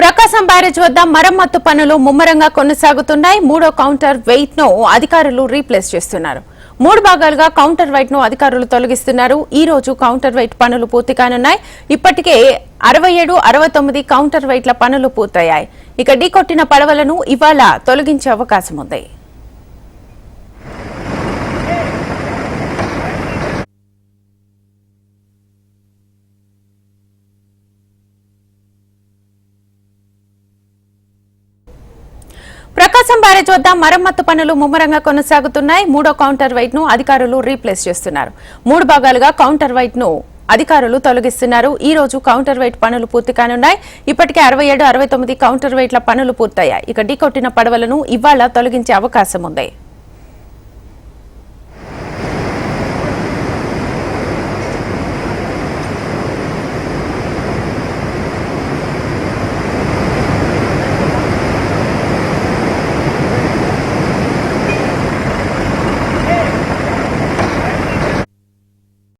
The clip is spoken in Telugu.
ప్రకాశం బ్యారేజ్ వద్ద మరమ్మత్తు పనులు ముమ్మరంగా కొనసాగుతున్నాయి. మూడో కౌంటర్ వెయిట్ను అధికారులు రీప్లేస్ చేస్తున్నారు. మూడు భాగాలుగా కౌంటర్ వెయిట్ను అధికారులు తొలగిస్తున్నారు. ఈ రోజు కౌంటర్ వెయిట్ పనులు పూర్తి కానున్నాయి. ఇప్పటికే అరవై ఏడు అరవై తొమ్మిది కౌంటర్ వెయిట్ల పనులు పూర్తయ్యాయి. ఇక ఢీకొట్టిన పడవలను ఇవాళ తొలగించే అవకాశం ఉంది. ప్రకాశం బ్యారేజ్ వద్ద మరమ్మత్తు పనులు ముమ్మరంగా కొనసాగుతున్నాయి. మూడో కౌంటర్ వెయిట్ను అధికారులు రీప్లేస్ చేస్తున్నారు. మూడు భాగాలుగా కౌంటర్ వైట్ను అధికారులు తొలగిస్తున్నారు. ఈ రోజు కౌంటర్ వెయిట్ పనులు పూర్తి కానున్నాయి. ఇప్పటికే అరవై ఏడు అరవై తొమ్మిది కౌంటర్ వెయిట్ల పనులు పూర్తయ్యాయి. ఇక ఢీకొట్టిన పడవలను ఇవాళ తొలగించే అవకాశం ఉంది.